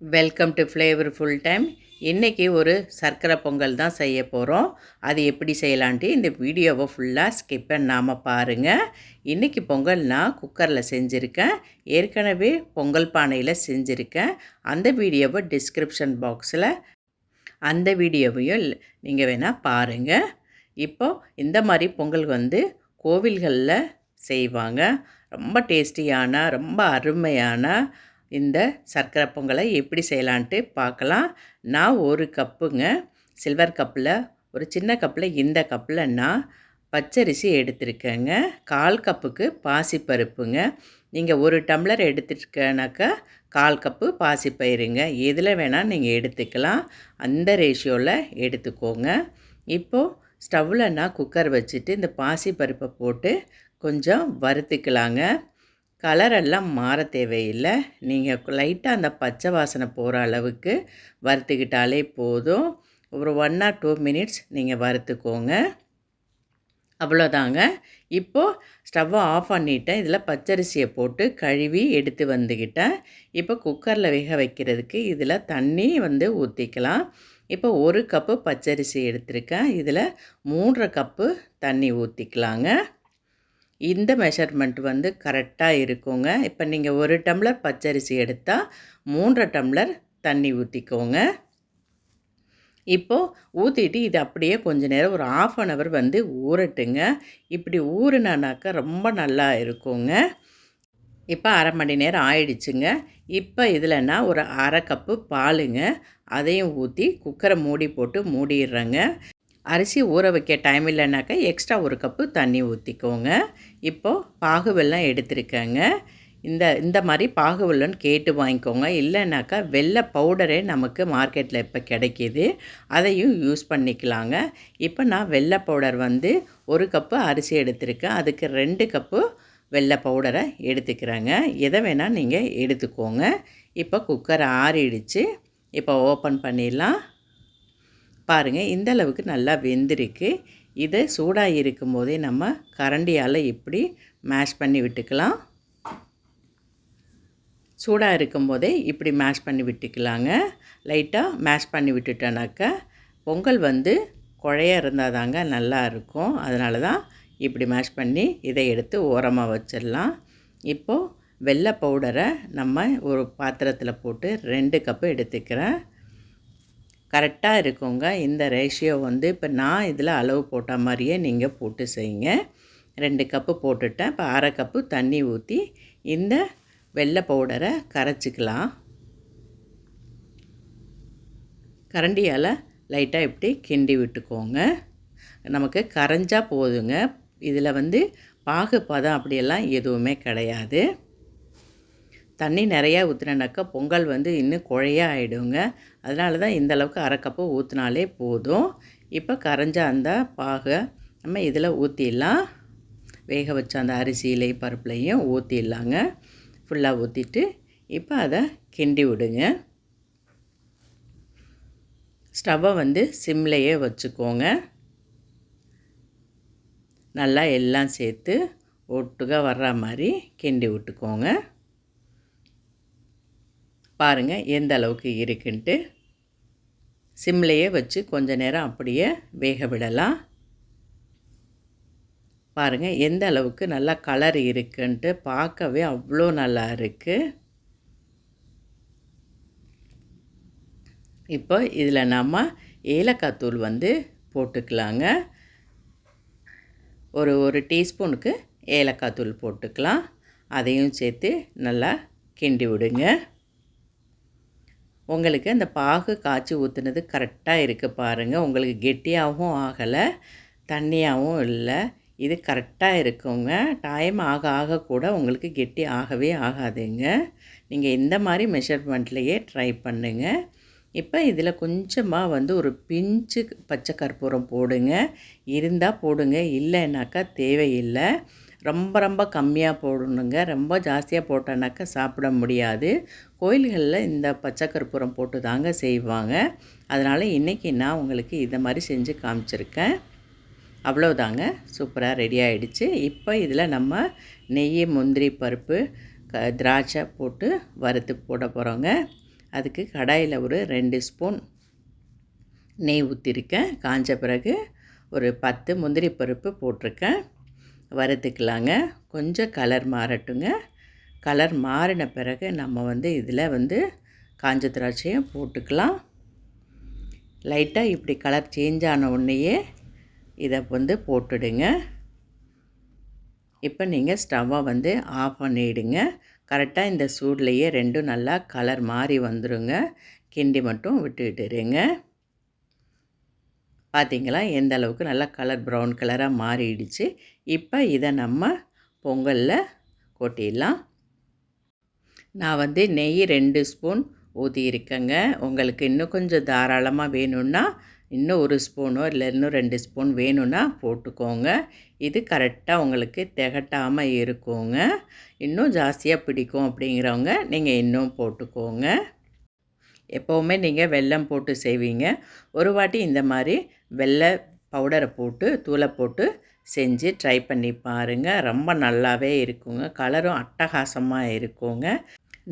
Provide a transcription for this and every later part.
Welcome to flavour full time இன்றைக்கி ஒரு சர்க்கரை பொங்கல் தான் செய்ய போகிறோம் அது எப்படி செய்யலான்ட்டு இந்த வீடியோவை ஃபுல்லாக ஸ்கிப் பண்ணாமல் பாருங்கள் இன்றைக்கி பொங்கல் நான் குக்கரில் செஞ்சுருக்கேன். ஏற்கனவே பொங்கல் பானையில் செஞ்சுருக்கேன். அந்த வீடியோவை டிஸ்கிரிப்ஷன் பாக்ஸில் அந்த வீடியோவையும் நீங்கள் வேணால் பாருங்கள் இப்போது இந்த மாதிரி பொங்கல் வந்து கோவில்களில் செய்வாங்க. ரொம்ப டேஸ்டியான ரொம்ப அருமையான இந்த சர்க்கரை பொங்கலை எப்படி செய்யலான்ட்டு பார்க்கலாம். நான் ஒரு கப்புங்க சில்வர் கப்பில் ஒரு சின்ன கப்பில் இந்த கப்பில் நான் பச்சரிசி எடுத்திருக்கேங்க. கால் கப்புக்கு பாசிப்பருப்புங்க. நீங்கள் ஒரு டம்ளர் எடுத்துருக்கனாக்கா கால் கப்பு பாசிப்பயிருங்க. எதில் வேணால் நீங்கள் எடுத்துக்கலாம். அந்த ரேஷியோவில் எடுத்துக்கோங்க. இப்போது ஸ்டவ்வில் நான் குக்கர் வச்சுட்டு இந்த பாசிப்பருப்பை போட்டு கொஞ்சம் வறுத்துக்கலாங்க. கலரெல்லாம் மாற தேவையில்லை. நீங்கள் லைட்டாக அந்த பச்சை வாசனை போகிற அளவுக்கு வறுத்துக்கிட்டாலே போதும். ஒரு ஒன் ஆர் டூ மினிட்ஸ் நீங்கள் வறுத்துக்கோங்க. அவ்வளோதாங்க. இப்போது ஸ்டவ்வை ஆஃப் பண்ணிவிட்டேன் இதில் பச்சரிசியை போட்டு கழுவி எடுத்து வந்துக்கிட்டேன் இப்போ குக்கரில் வேக வைக்கிறதுக்கு இதில் தண்ணி வந்து ஊற்றிக்கலாம் இப்போ ஒரு கப்பு பச்சரிசி எடுத்திருக்கேன். இதில் மூன்றரை கப்பு தண்ணி ஊற்றிக்கலாங்க இந்த மெஷர்மெண்ட் வந்து கரெக்டாக இருக்குங்க. இப்போ நீங்கள் ஒரு டம்ளர் பச்சரிசி எடுத்தால் மூன்றரை டம்ளர் தண்ணி ஊற்றிக்கோங்க இப்போது ஊற்றிட்டு இது அப்படியே கொஞ்ச நேரம் ஒரு ஆஃப் அன் ஹவர் வந்து ஊறட்டுங்க. இப்படி ஊறினானாக்கா ரொம்ப நல்லா இருக்குங்க. இப்போ அரை மணி நேரம் ஆயிடுச்சுங்க. இப்போ இதில்னா ஒரு அரை கப்பு பாலுங்க. அதையும் ஊற்றி குக்கரை மூடி போட்டு மூடிடுறேங்க. அரிசி ஊற வைக்க டைம் இல்லைனாக்கா எக்ஸ்ட்ரா ஒரு கப்பு தண்ணி ஊற்றிக்கோங்க இப்போது பாகு வெல்லம் எடுத்திருக்கேங்க. இந்த இந்த மாதிரி பாகு வெல்லம்னு கேட்டு வாங்கிக்கோங்க. இல்லைனாக்கா வெள்ளை பவுடரே நமக்கு மார்க்கெட்டில் இப்போ கிடைக்கிது. அதையும் யூஸ் பண்ணிக்கலாங்க. இப்போ நான் வெள்ளை பவுடர் வந்து ஒரு கப்பு அரிசி எடுத்திருக்கேன். அதுக்கு ரெண்டு கப்பு வெள்ளை பவுடரை எடுத்துக்கிறேங்க. எதை வேணால் நீங்கள் எடுத்துக்கோங்க. இப்போ குக்கர் ஆறிடுச்சு. இப்போ ஓப்பன் பண்ணிடலாம். பாருங்கள் இந்த அளவுக்கு நல்லா வெந்திருக்கு. இதை சூடாக இருக்கும் போதே நம்ம கரண்டியால் இப்படி மேஷ் பண்ணி விட்டுக்கலாம். சூடாக இருக்கும் போதே இப்படி மேஷ் பண்ணி விட்டுக்கலாங்க. லைட்டாக மேஷ் பண்ணி விட்டுட்டோனாக்கா பொங்கல் வந்து குழைய இருந்தால் தாங்க நல்லா இருக்கும். அதனால தான் இப்படி மேஷ் பண்ணி இதை எடுத்து ஓரமாக வச்சிடலாம். இப்போது வெள்ளை பவுடரை நம்ம ஒரு பாத்திரத்தில் போட்டு ரெண்டு கப்பு எடுத்துக்கிறேன். கரெக்டாக இருக்குங்க. இந்த ரேஷியோ வந்து இப்போ நான் இதில் அளவு போட்ட மாதிரியே நீங்கள் போட்டு செய்யுங்க. ரெண்டு கப்பு போட்டுட்டேன். இப்போ அரை கப்பு தண்ணி ஊற்றி இந்த வெள்ளை பவுடரை கரைச்சிக்கலாம். கரண்டியால் லைட்டாக இப்படி கிண்டி விட்டுக்கோங்க. நமக்கு கரைஞ்சால் போதுங்க. இதில் வந்து பாகு பதம் அப்படியெல்லாம் எதுவுமே கிடையாது. தண்ணி நிறையா ஊற்றினாக்கா பொங்கல் வந்து இன்னும் குழையாக ஆகிடுங்க அதனால தான் இந்த அளவுக்கு அரை கப்பு ஊற்றினாலே போதும். இப்போ கரைஞ்ச அந்த பாகை நம்ம இதில் ஊற்றிடலாம் வேக வச்ச அந்த அரிசியிலையும் பருப்புலையும் ஊற்றிடலாங்க ஃபுல்லாக ஊற்றிட்டு இப்போ அதை கிண்டி விடுங்க. ஸ்டவ்வை வந்து சிம்லையே வச்சுக்கோங்க. நல்லா எல்லாம் சேர்த்து ஒட்டுக்க வர்ற மாதிரி கிண்டி விட்டுக்கோங்க. பாருங்கள் எந்த அளவுக்கு இருக்குன்ட்டு. சிம்லேயே வச்சு கொஞ்ச நேரம் அப்படியே வேக விடலாம். பாருங்கள் எந்த அளவுக்கு நல்லா கலர் இருக்குன்ட்டு பார்க்கவே அவ்வளோ நல்லா இருக்குது இப்போ இதில் நம்ம ஏலக்காய் தூள் வந்து போட்டுக்கலாங்க. ஒரு ஒரு டீஸ்பூனுக்கு ஏலக்காய் தூள் போட்டுக்கலாம். அதையும் சேர்த்து நல்லா கிண்டி விடுங்க. உங்களுக்கு அந்த பாகு காய்ச்சி ஊற்றுனது கரெக்டாக இருக்குது பாருங்கள் உங்களுக்கு கெட்டியாகவும் ஆகலை தண்ணியாகவும் இல்லை. இது கரெக்டாக இருக்குங்க. டைம் ஆக ஆக கூட உங்களுக்கு கெட்டி ஆகவே ஆகாதுங்க. நீங்கள் இந்த மாதிரி மெஷர்மெண்ட்லேயே ட்ரை பண்ணுங்கள் இப்போ இதில் கொஞ்சமாக வந்து ஒரு பிஞ்சு பச்சை கற்பூரம் போடுங்க. இருந்தால் போடுங்க. இல்லைன்னாக்கா தேவையில்லை. ரொம்ப ரொம்ப கம்மியாக போடணுங்க. ரொம்ப ஜாஸ்தியாக போட்டோன்னாக்கா சாப்பிட முடியாது. கோயில்களில் இந்த பச்சை கற்பூரம் போட்டு தாங்க செய்வாங்க. அதனால் இன்றைக்கி நான் உங்களுக்கு இதை மாதிரி செஞ்சு காமிச்சிருக்கேன். அவ்வளோதாங்க சூப்பராக ரெடி ஆகிடுச்சு இப்போ இதில் நம்ம நெய் முந்திரி பருப்பு க திராட்சை போட்டு வறுத்து போட போகிறோங்க அதுக்கு கடாயில் ஒரு ரெண்டு ஸ்பூன் நெய் ஊற்றிருக்கேன் காஞ்ச பிறகு ஒரு பத்து முந்திரி பருப்பு போட்டிருக்கேன். வறுத்துக்கலாங்க. கொஞ்சம் கலர் மாறட்டுங்க. கலர் மாறின பிறகு நம்ம வந்து இதில் வந்து காஞ்ச திராட்சையும் போட்டுக்கலாம். லைட்டாக இப்படி கலர் சேஞ்ச் ஆன உடனேயே இதை வந்து போட்டுடுங்க. இப்போ நீங்கள் ஸ்டவ்வை வந்து ஆஃப் பண்ணிவிடுங்க கரெக்டாக இந்த சூட்லேயே ரெண்டும் நல்லா கலர் மாறி வந்துடுங்க கிண்டி மட்டும் விட்டுட்டுருங்க பார்த்தீங்களா? எந்த அளவுக்கு நல்லா கலர் ப்ரௌன் கலராக மாறிடுச்சு. இப்போ இதை நம்ம பொங்கலில் கொட்டிடலாம். நான் வந்து நெய் ரெண்டு ஸ்பூன் ஊற்றியிருக்கேங்க உங்களுக்கு இன்னும் கொஞ்சம் தாராளமாக வேணும்னா இன்னும் ஒரு ஸ்பூனோ இல்லை இன்னும் ரெண்டு ஸ்பூன் வேணும்னா போட்டுக்கோங்க. இது கரெக்டாக உங்களுக்கு திகட்டாமல் இருக்குங்க. இன்னும் ஜாஸ்தியாக பிடிக்கும் அப்படிங்கிறவங்க நீங்கள் இன்னும் போட்டுக்கோங்க. எப்போவுமே நீங்கள் வெல்லம் போட்டு செய்வீங்க. ஒரு வாட்டி இந்த மாதிரி வெள்ளை பவுடரை போட்டு தூளை போட்டு செஞ்சு ட்ரை பண்ணி பாருங்கள் ரொம்ப நல்லாவே இருக்குங்க. கலரும் அட்டகாசமாக இருக்குங்க.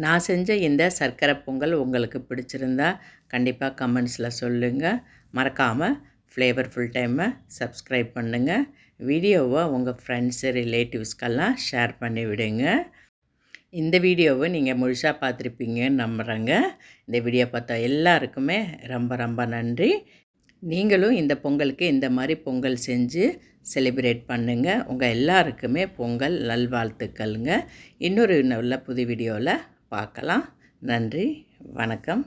நான் செஞ்ச இந்த சர்க்கரை பொங்கல் உங்களுக்கு பிடிச்சிருந்தா கண்டிப்பாக கமெண்ட்ஸில் சொல்லுங்கள் மறக்காமல் ஃப்ளேவர் ஃபுல் டைமை சப்ஸ்கிரைப் பண்ணுங்கள் வீடியோவை உங்கள் ஃப்ரெண்ட்ஸு ரிலேட்டிவ்ஸ்க்கெல்லாம் ஷேர் பண்ணி விடுங்க இந்த வீடியோவை நீங்கள் முழுசாக பார்த்துருப்பீங்கன்னு நம்புகிறேங்க இந்த வீடியோ பார்த்தா எல்லாருக்குமே ரொம்ப ரொம்ப நன்றி. நீங்களும் இந்த பொங்கலுக்கு இந்த மாதிரி பொங்கல் செஞ்சு செலிப்ரேட் பண்ணுங்கள் உங்கள் எல்லாருக்குமே பொங்கல் நல்வாழ்த்துக்கள்ங்க. இன்னொரு நல்ல புது வீடியோவில் பார்க்கலாம். நன்றி. வணக்கம்.